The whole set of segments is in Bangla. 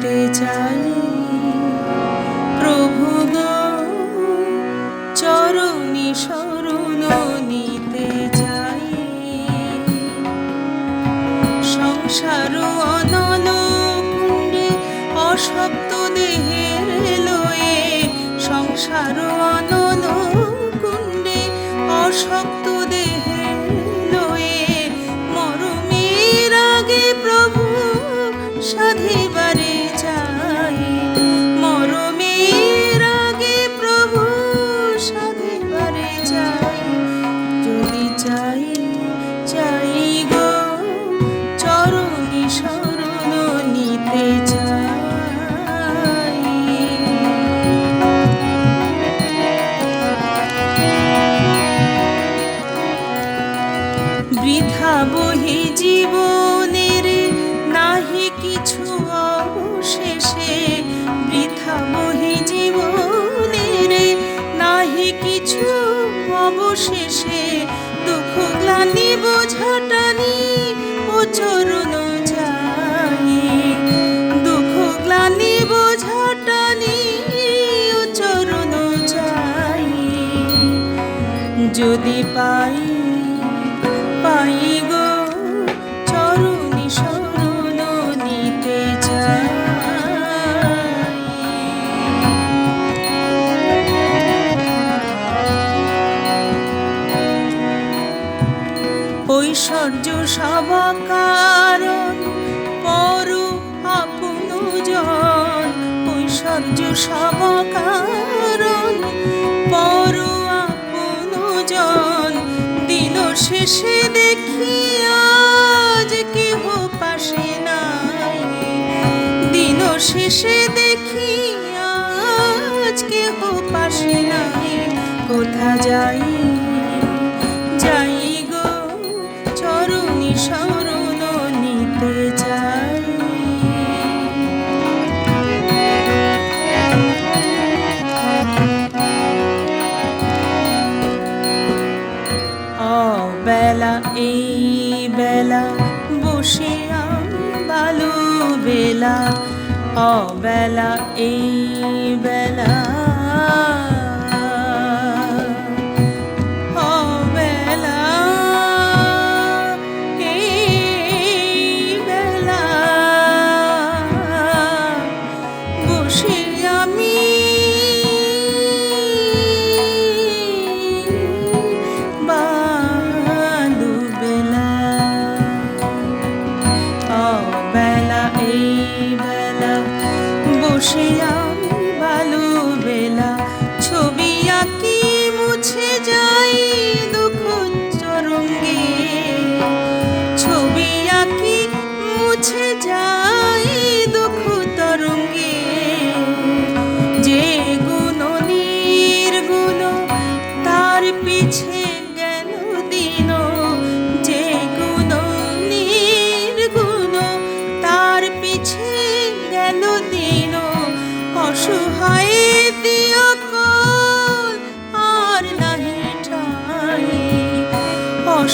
নিতে চাই প্রভু চরণী শরণ নিতে চাই। সংসার অনল কুণ্ডে অসপ্ত দেহের লয়ে, সংসার অনল কুণ্ডে দেহের বোঝাটানি ও চরণ যাই দুঃখ গ্লানি বোঝাটানি ও চরণ যাই যদি পাই ঐশ্বর্য সবকারণ পর আপন জন, ঐশ্বর্য সবকারণ পর আপন জন। দিন শেষে দেখি আজ কেহ পাশে নাই। দিন শেষে দেখি আজ কেহ পাশে নাই। কোথা যাই অবেলা এই বেলা বসে আমি বালু বেলা অবেলা এই বেলা। অবেলা এই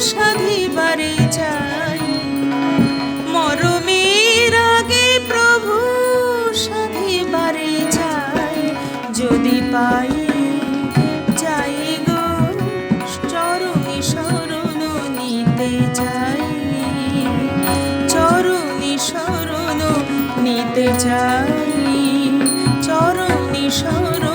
সাধিবারে চাই মরমের আগে প্রভু সাধিবারে চাই যদি পাই চরণী নিতে চাই। নিতে চাই, চরণী শরণ